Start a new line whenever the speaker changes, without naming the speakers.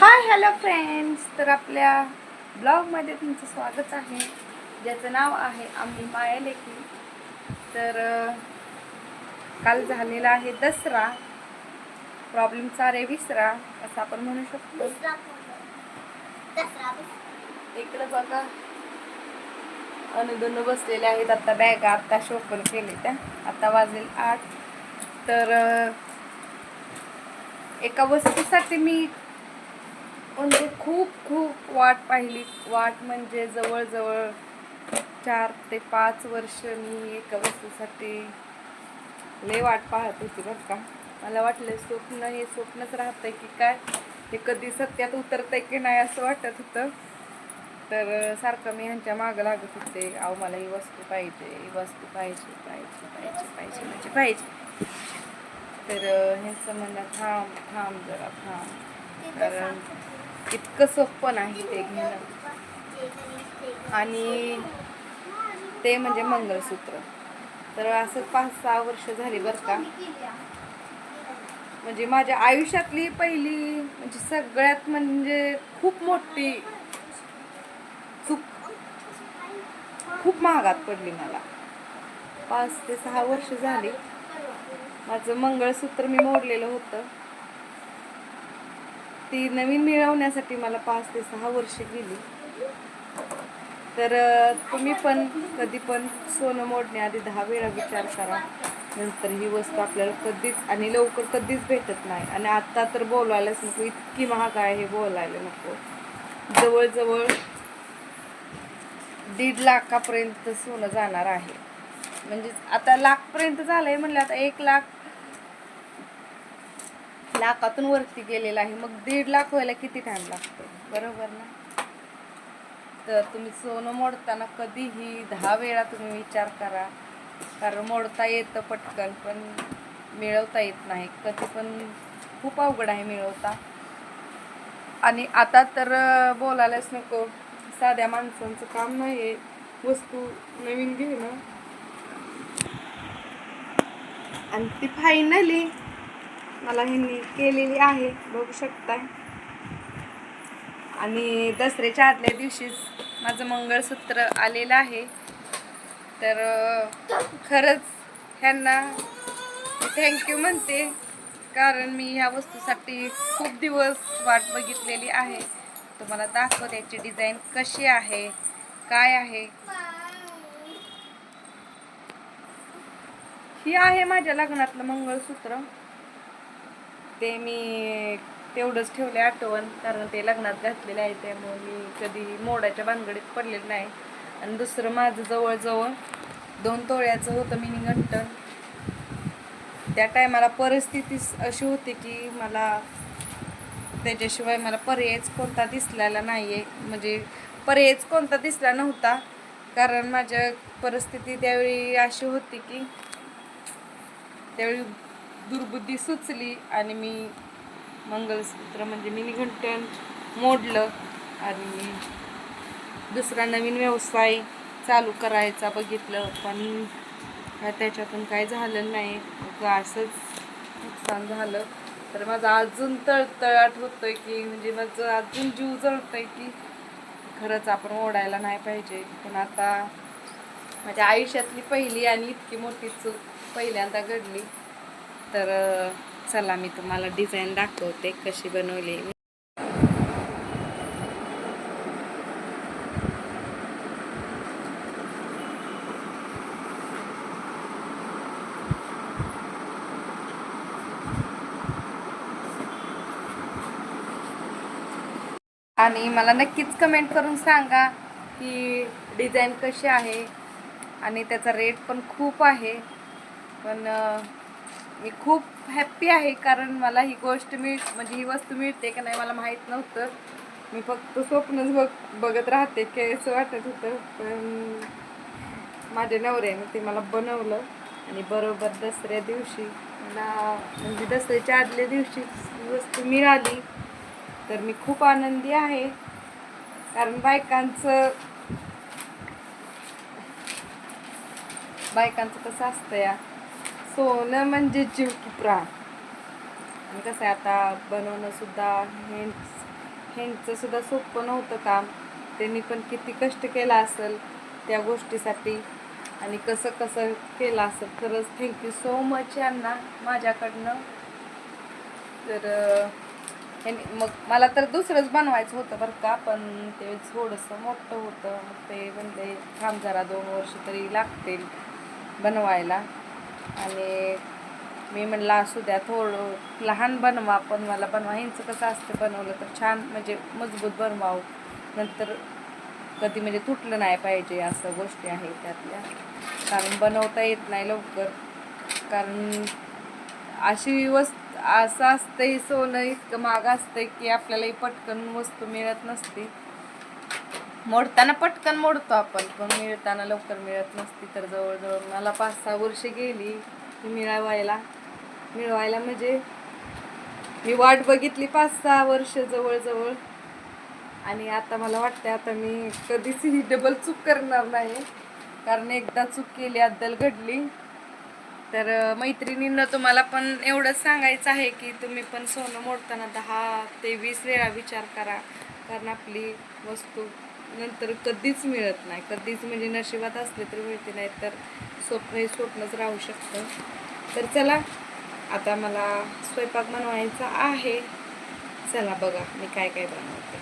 Hi hello friends तर आपल्या ब्लॉगमध्ये तुमचं स्वागत आहे. ज्याचं नाव आहे आम्ही माया लेखी. तर काल झालेला आहे दसरा. प्रॉब्लेमचा रे विसरा असं आपण म्हणू शकतो. इकडं बघा. अनुदन बसलेले आहेत. आता बॅगा आत्ता शोपन केले त्या आता वाजेल आठ. तर एका वस्तूसाठी मी म्हणजे खूप खूप वाट पाहिली. वाट म्हणजे जवळजवळ चार ते पाच वर्ष मी एका वस्तूसाठी लय वाट पाहत होती बरं का. मला वाटलं स्वप्न हे स्वप्नच राहतंय की काय हे कधी सत्यात उतरतंय की नाही असं वाटत होतं. तर सारखं मी ह्यांच्या मागं लागत होते. अहो मला ही वस्तू पाहिजे ही वस्तू पाहिजे पाहिजे पाहिजे पाहिजे म्हणजे पाहिजे. तर ह्यांचं म्हणणं थांब थांब जरा थांब. कारण इतकं सोपं नाही ते घेणं. आणि ते म्हणजे मंगळसूत्र. तर असं पाच सहा वर्ष झाली बरं का. म्हणजे माझ्या आयुष्यातली पहिली म्हणजे सगळ्यात म्हणजे खूप मोठी चूक खूप महागात पडली मला. पाच ते सहा वर्ष झाली. माझं मंगळसूत्र मी मोडलेलं होतं. ती नवीन मिळवण्यासाठी मला पाच ते सहा वर्षे गेली. तर तुम्ही पण कधी पण सोनं मोडण्याआधी दहा वेळा विचार करा. नंतर ही वस्तू आपल्याला कधीच आणि लवकर कधीच भेटत नाही. आणि आत्ता तर बोलायलाच नको इतकी महाग आहे हे बोलायला नको. जवळजवळ दीड लाखापर्यंत सोनं जाणार आहे. म्हणजे आता लाखपर्यंत झालं आहे म्हणलं आता एक लाख लाखातून वरती गेलेला आहे. मग दीड लाख व्हायला किती टाइम लागतो? बरोबर ना? तर तुम्ही सोनं मोडताना कधीही दहा वेळा तुम्ही विचार करा. कारण मोडता येतं पटकन पण मिळवता येत नाही. कधी पण खूप अवघड आहे मिळवता. आणि आता तर बोलायलाच नको. साध्या माणसांचं काम नाही आहे वस्तू नवीन घेणं आणि ती फायनली मला ह्यांनी केलेली आहे. बघू शकताय. आणि दसऱ्याच्या आदल्या दिवशीच माझं मंगळसूत्र आलेलं आहे. तर खरंच ह्यांना थँक्यू म्हणते. कारण मी ह्या वस्तूसाठी खूप दिवस वाट बघितलेली आहे. तुम्हाला दाखवत याची डिझाईन कशी आहे काय आहे. ही आहे माझ्या लग्नातलं मंगळसूत्र. ते मी तेवढंच ठेवले आठवण कारण ते लग्नात घातलेले आहे त्यामुळे मी कधी मोडाच्या भानगडीत पडलेलं नाही. आणि दुसरं माझं जवळजवळ दोन तोळ्याचं होतं मिनी गंटन त्या टायमाला परिस्थिती अशी होती की मला त्याच्याशिवाय मला पर्यायच कोणता दिसलेला नाही आहे म्हणजे पर्यायच कोणता दिसला नव्हता. कारण माझ्या परिस्थिती त्यावेळी अशी होती की त्यावेळी दुर्बुद्धी सुचली आणि मी मंगळसूत्र म्हणजे मी निघंटन मोडलं आणि दुसरा नवीन व्यवसाय चालू करायचा बघितलं पण त्याच्यातून काय झालं नाही. असंच नुकसान झालं. तर माझं अजून तळतळाट होतोय की म्हणजे माझं अजून जीव जळतोय की खरंच आपण ओढायला नाही पाहिजे. पण आता माझ्या आयुष्यातली पहिली आणि इतकी मोठी चूक पहिल्यांदा घडली. तर चला मी तुम्हाला डिझाईन दाखवते कशी बनवली. आणि मला नक्कीच कमेंट करून सांगा की डिझाईन कशी आहे आणि त्याचा रेट पण खूप आहे. पण मी खूप हॅप्पी आहे कारण मला ही गोष्ट मिळ म्हणजे ही वस्तू मिळते का नाही मला माहीत नव्हतं. मी फक्त स्वप्नच बघ बघत राहते की असं वाटत होतं पण माझ्या नवऱ्याने ते मला बनवलं. आणि बरोबर दसऱ्या दिवशी मला म्हणजे दसऱ्याच्या आदल्या दिवशी वस्तू मिळाली. तर मी खूप आनंदी आहे कारण बायकांचं बायकांचं कसं असतं या. सोनं म्हणजे जीव तुपरा आणि कसं आहे आता बनवणं सुद्धा हेंचंसुद्धा ह्यांचं सुद्धा सोपं नव्हतं काम. त्यांनी पण किती कष्ट केला असेल त्या गोष्टीसाठी. आणि कसं कसं केलं असेल खरंच थँक्यू सो मच यांना माझ्याकडनं. तर ह्यानी मग मला तर दुसरंच बनवायचं होतं बरं का पण ते थोडंसं मोठं होतं. मग ते म्हणजे थांब जरा दोन वर्ष तरी लागतील बनवायला. आणि मी म्हणलं असू द्या थोडं लहान बनवा पण मला बनवा. ह्यांचं कसं असतं बनवलं तर छान म्हणजे मजबूत बनवावं. नंतर कधी म्हणजे तुटलं नाही पाहिजे असं गोष्टी आहेत त्यातल्या. कारण बनवता येत नाही लवकर. कारण अशी वस्त असं असतंही सोनं इतकं महाग असतंय की आपल्यालाही पटकन वस्तू मिळत नसते. मोडताना पटकन मोडतो आपण पण मिळताना लवकर मिळत नसती तर जवळजवळ मला पाच सहा वर्ष गेली ती मिळवायला. मिळवायला म्हणजे मी वाट बघितली पाच सहा वर्ष जवळजवळ. आणि आता मला वाटतं आता मी कधीच ही डबल चूक करणार नाही. कारण एकदा चूक केली अद्दल घडली. तर मैत्रिणींना तुम्हाला पण एवढंच सांगायचं आहे की तुम्ही पण सोनं मोडताना दहा ते वीस वेळा विचार करा. कारण आपली वस्तू नंतर कधीच मिळत नाही. कधीच म्हणजे नशिबात असले तरी मिळते नाही तर स्वप्न हे स्वप्नच राहू शकतं. तर चला आता मला स्वयंपाक बनवायचा आहे. चला बघा मी काय काय बनवते.